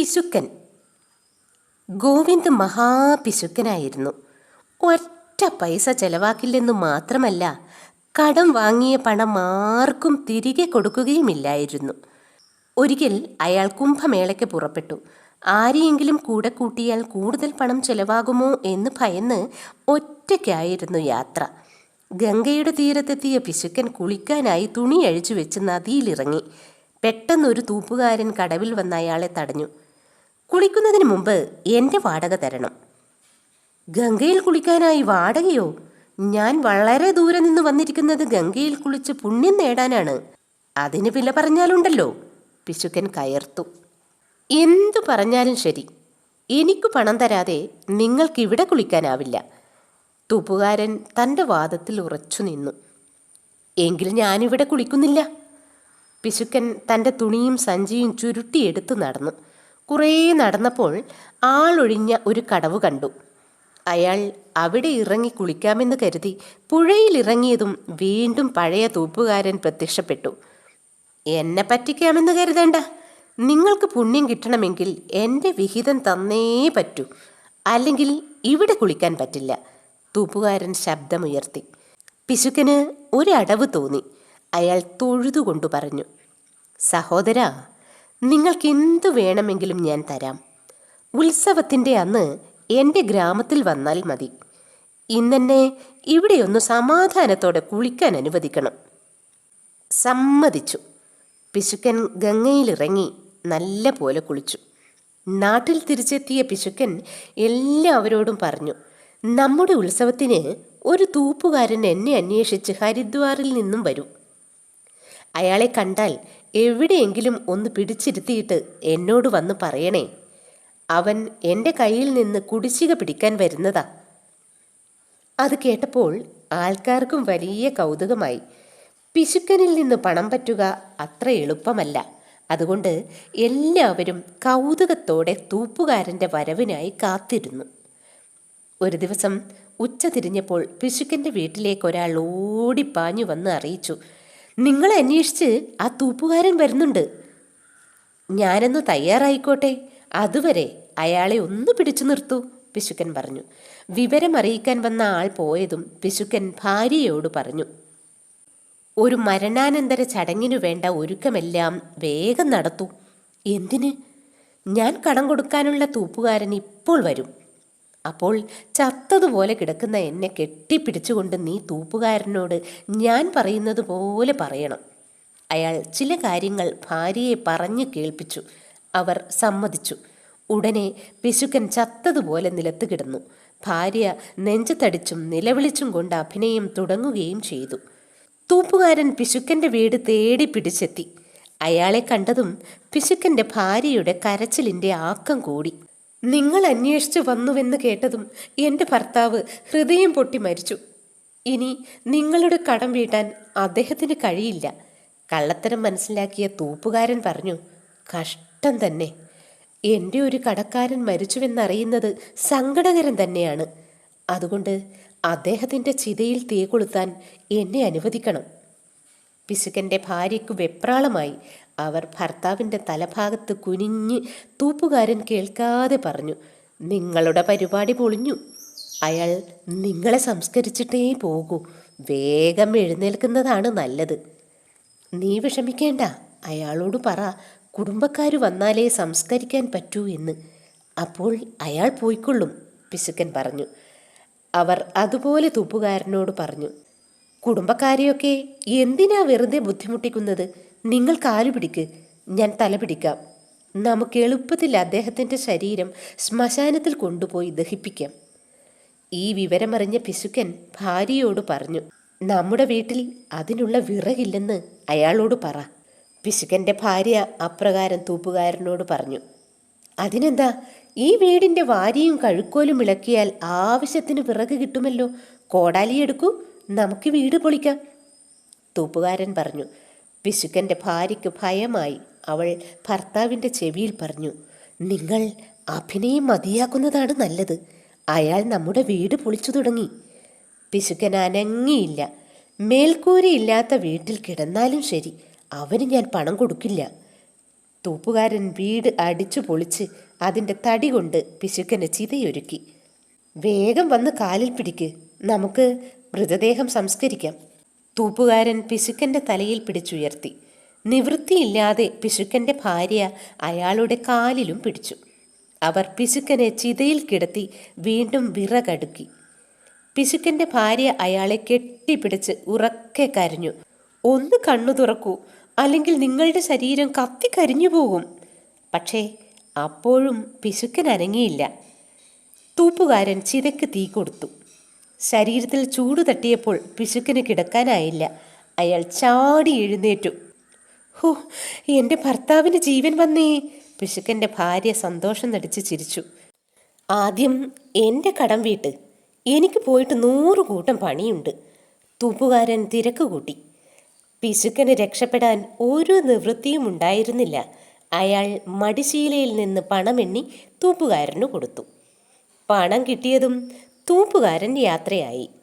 പിശുക്കൻ ഗോവിന്ദ് മഹാപിശുക്കനായിരുന്നു. ഒറ്റ പൈസ ചെലവാക്കില്ലെന്നു മാത്രമല്ല കടം വാങ്ങിയ പണം ആർക്കും തിരികെ കൊടുക്കുകയുമില്ലായിരുന്നു. ഒരിക്കൽ അയാൾ കുംഭമേളയ്ക്ക് പുറപ്പെട്ടു. ആരെയെങ്കിലും കൂടെ കൂട്ടിയാൽ കൂടുതൽ പണം ചെലവാകുമോ എന്ന് ഭയന്ന് ഒറ്റയ്ക്കായിരുന്നു യാത്ര. ഗംഗയുടെ തീരത്തെത്തിയ പിശുക്കൻ കുളിക്കാനായി തുണി അഴിച്ചു വെച്ച് നദിയിലിറങ്ങി. പെട്ടെന്നൊരു തൂപ്പുകാരൻ കടവിൽ വന്ന അയാളെ തടഞ്ഞു. കുളിക്കുന്നതിന് മുമ്പ് എന്റെ വാടക തരണം. ഗംഗയിൽ കുളിക്കാനായി വാടകയോ? ഞാൻ വളരെ ദൂരെ നിന്ന് വന്നിരിക്കുന്നത് ഗംഗയിൽ കുളിച്ച് പുണ്യം നേടാനാണ്. അതിന് വില പറഞ്ഞാലുണ്ടല്ലോ. പിശുക്കൻ കയർത്തു. എന്തു പറഞ്ഞാലും ശരി. എനിക്ക് പണം തരാതെ നിങ്ങൾക്കിവിടെ കുളിക്കാനാവില്ല. തൂപ്പുകാരൻ തന്റെ വാദത്തിൽ ഉറച്ചു നിന്നു. എങ്കിൽ ഞാനിവിടെ കുളിക്കുന്നില്ല. പിശുക്കൻ തന്റെ തുണിയും സഞ്ചിയും ചുരുട്ടിയെടുത്ത് നടന്നു. കുറേ നടന്നപ്പോൾ ആളൊഴിഞ്ഞ ഒരു കടവ് കണ്ടു. അയാൾ അവിടെ ഇറങ്ങി കുളിക്കാമെന്ന് കരുതി പുഴയിലിറങ്ങിയതും വീണ്ടും പഴയ തൂപ്പുകാരൻ പ്രത്യക്ഷപ്പെട്ടു. എന്നെ പറ്റിക്കാമെന്ന് കരുതേണ്ട. നിങ്ങൾക്ക് പുണ്യം കിട്ടണമെങ്കിൽ എന്റെ വിഹിതം തന്നേ പറ്റൂ. അല്ലെങ്കിൽ ഇവിടെ കുളിക്കാൻ പറ്റില്ല. തൂപ്പുകാരൻ ശബ്ദമുയർത്തി. പിശുക്കന് ഒരടവ് തോന്നി. അയാൾ തൊഴുതുകൊണ്ടു പറഞ്ഞു. സഹോദരാ നിങ്ങൾക്ക് എന്തു വേണമെങ്കിലും ഞാൻ തരാം. ഉത്സവത്തിന്റെ അന്ന് എന്റെ ഗ്രാമത്തിൽ വന്നാൽ മതി. ഇന്നെന്നെ ഇവിടെയൊന്ന് സമാധാനത്തോടെ കുളിക്കാൻ അനുവദിക്കണം. സമ്മതിച്ചു. പിശുക്കൻ ഗംഗയിലിറങ്ങി നല്ല പോലെ കുളിച്ചു. നാട്ടിൽ തിരിച്ചെത്തിയ പിശുക്കൻ എല്ലാവരോടും പറഞ്ഞു നമ്മുടെ ഉത്സവത്തിന് ഒരു തൂപ്പുകാരൻ എന്നെ അന്വേഷിച്ച് ഹരിദ്വാറിൽ നിന്നും വരും. അയാളെ കണ്ടാൽ എവിടെയെങ്കിലും ഒന്ന് പിടിച്ചിരുത്തിയിട്ട് എന്നോട് വന്ന് പറയണേ. അവൻ എന്റെ കയ്യിൽ നിന്ന് കുടിശ്ശിക പിടിക്കാൻ വരുന്നതാ. അത് കേട്ടപ്പോൾ ആൾക്കാർക്കും വലിയ കൗതുകമായി. പിശുക്കനിൽ നിന്ന് പണം പറ്റുക അത്ര എളുപ്പമല്ല. അതുകൊണ്ട് എല്ലാവരും കൗതുകത്തോടെ തൂപ്പുകാരന്റെ വരവിനായി കാത്തിരുന്നു. ഒരു ദിവസം ഉച്ച തിരിഞ്ഞപ്പോൾ പിശുക്കന്റെ വീട്ടിലേക്ക് ഒരാൾ ഓടിപ്പാഞ്ഞു വന്ന് അറിയിച്ചു. നിങ്ങളെ അന്വേഷിച്ച് ആ തൂപ്പുകാരൻ വരുന്നുണ്ട്. ഞാനൊന്ന് തയ്യാറായിക്കോട്ടെ. അതുവരെ അയാളെ ഒന്ന് പിടിച്ചു നിർത്തൂ പിശുക്കൻ പറഞ്ഞു. വിവരം അറിയിക്കാൻ വന്ന ആൾ പോയതും പിശുക്കൻ ഭാര്യയോട് പറഞ്ഞു. ഒരു മരണാനന്തര ചടങ്ങിനു വേണ്ട ഒരുക്കമെല്ലാം വേഗം നടത്തൂ. എന്തിന്? ഞാൻ കടം കൊടുക്കാനുള്ള തൂപ്പുകാരൻ ഇപ്പോൾ വരും. അപ്പോൾ ചത്തതുപോലെ കിടക്കുന്ന എന്നെ കെട്ടിപ്പിടിച്ചുകൊണ്ട് നീ തൂപ്പുകാരനോട് ഞാൻ പറയുന്നത് പോലെ പറയണം. അയാൾ ചില കാര്യങ്ങൾ ഭാര്യയെ പറഞ്ഞു കേൾപ്പിച്ചു. അവർ സമ്മതിച്ചു. ഉടനെ പിശുക്കൻ ചത്തതുപോലെ നിലത്ത് കിടന്നു. ഭാര്യ നെഞ്ചത്തടിച്ചും നിലവിളിച്ചും കൊണ്ട് അഭിനയം തുടങ്ങുകയും ചെയ്തു. തൂപ്പുകാരൻ പിശുക്കന്റെ വീട് തേടി പിടിച്ചെത്തി. അയാളെ കണ്ടതും പിശുക്കന്റെ ഭാര്യയുടെ കരച്ചിലിന്റെ ആക്കം കൂടി. നിങ്ങൾ അന്വേഷിച്ചു വന്നുവെന്ന് കേട്ടതും എന്റെ ഭർത്താവ് ഹൃദയം പൊട്ടി മരിച്ചു. ഇനി നിങ്ങളുടെ കടം വീട്ടാൻ അദ്ദേഹത്തിന് കഴിയില്ല. കള്ളത്തരം മനസ്സിലാക്കിയ തൂപ്പുകാരൻ പറഞ്ഞു കഷ്ടം തന്നെ. എന്റെ ഒരു കടക്കാരൻ മരിച്ചുവെന്നറിയുന്നത് സങ്കടകരം തന്നെയാണ്. അതുകൊണ്ട് അദ്ദേഹത്തിന്റെ ചിതയിൽ തീ കൊളുത്താൻ എന്നെ അനുവദിക്കണം. പിശുക്കന്റെ ഭാര്യയ്ക്ക് വെപ്രാളമായി അവർ ഭർത്താവിന്റെ തലഭാഗത്ത് കുനിഞ്ഞ് തൂപ്പുകാരൻ കേൾക്കാതെ പറഞ്ഞു നിങ്ങളുടെ പരിപാടി പൊളിഞ്ഞു. അയാൾ നിങ്ങളെ സംസ്കരിച്ചിട്ടേ പോകൂ. വേഗം എഴുന്നേൽക്കുന്നതാണ് നല്ലത്. നീ വിഷമിക്കേണ്ട. അയാളോട് പറ കുടുംബക്കാർ വന്നാലേ സംസ്കരിക്കാൻ പറ്റൂ എന്ന്. അപ്പോൾ അയാൾ പോയിക്കൊള്ളും പിശുക്കൻ പറഞ്ഞു. അവർ അതുപോലെ തൂപ്പുകാരനോട് പറഞ്ഞു കുടുംബക്കാരെയൊക്കെ എന്തിനാ വെറുതെ ബുദ്ധിമുട്ടിക്കുന്നത്? നിങ്ങൾ കാലു പിടിക്ക്. ഞാൻ തല പിടിക്കാം. നമുക്ക് എളുപ്പത്തിൽ അദ്ദേഹത്തിന്റെ ശരീരം ശ്മശാനത്തിൽ കൊണ്ടുപോയി ദഹിപ്പിക്കാം. ഈ വിവരമറിഞ്ഞ പിശുക്കൻ ഭാര്യയോട് പറഞ്ഞു നമ്മുടെ വീട്ടിൽ അതിനുള്ള വിറകില്ലെന്ന് അയാളോട് പറ. പിശുക്കന്റെ ഭാര്യ അപ്രകാരം തൂപ്പുകാരനോട് പറഞ്ഞു അതിനെന്താ? ഈ വീടിന്റെ വാരിയും കഴുക്കോലും ഇളക്കിയാൽ ആവശ്യത്തിന് വിറക് കിട്ടുമല്ലോ. കോടാലി എടുക്കൂ. നമുക്ക് വീട് പൊളിക്കാം. തൂപ്പുകാരൻ പറഞ്ഞു പിശുക്കന്റെ ഭാര്യയ്ക്ക് ഭയമായി അവൾ ഭർത്താവിന്റെ ചെവിയിൽ പറഞ്ഞു നിങ്ങൾ അഭിനയം മതിയാക്കുന്നതാണ് നല്ലത്. അയാൾ നമ്മുടെ വീട് പൊളിച്ചു തുടങ്ങി. പിശുക്കൻ അനങ്ങിയില്ല. മേൽക്കൂരയില്ലാത്ത വീട്ടിൽ കിടന്നാലും ശരി അവന് ഞാൻ പണം കൊടുക്കില്ല. തൂപ്പുകാരൻ വീട് അടിച്ചു പൊളിച്ച് അതിന്റെ തടി കൊണ്ട് പിശുക്കന് ചിതയൊരുക്കി. വേഗം വന്ന് കാലിൽ പിടിക്ക്. നമുക്ക് മൃതദേഹം സംസ്കരിക്കാം. തൂപ്പുകാരൻ പിശുക്കന്റെ തലയിൽ പിടിച്ചുയർത്തി. നിവൃത്തിയില്ലാതെ പിശുക്കന്റെ ഭാര്യ അയാളുടെ കാലിലും പിടിച്ചു. അവർ പിശുക്കനെ ചിതയിൽ കിടത്തി വീണ്ടും വിറകടുക്കി. പിശുക്കന്റെ ഭാര്യ അയാളെ കെട്ടിപ്പിടിച്ച് ഉറക്കെ കരഞ്ഞു. ഒന്ന് കണ്ണു തുറക്കൂ അല്ലെങ്കിൽ നിങ്ങളുടെ ശരീരം കത്തിക്കരിഞ്ഞു പോകും. പക്ഷേ അപ്പോഴും പിശുക്കൻ അനങ്ങിയില്ല. തൂപ്പുകാരൻ ചിതയ്ക്ക് തീ കൊടുത്തു. ശരീരത്തിൽ ചൂട് തട്ടിയപ്പോൾ പിശുക്കിന് കിടക്കാനായില്ല. അയാൾ ചാടി എഴുന്നേറ്റു. ഹോ എന്റെ ഭർത്താവിന് ജീവൻ വന്നേ. പിശുക്കന്റെ ഭാര്യ സന്തോഷം നടിച്ച് ചിരിച്ചു. ആദ്യം എന്റെ കടം വീട്ട്. എനിക്ക് പോയിട്ട് നൂറ് കൂട്ടം പണിയുണ്ട്. തൂപ്പുകാരൻ തിരക്ക് കൂട്ടി. പിശുക്കന് രക്ഷപ്പെടാൻ ഒരു നിവൃത്തിയും ഉണ്ടായിരുന്നില്ല. അയാൾ മടിശീലയിൽ നിന്ന് പണമെണ്ണി തൂപ്പുകാരന് കൊടുത്തു. പണം കിട്ടിയതും തൂപ്പുകാരൻ യാത്രയായി.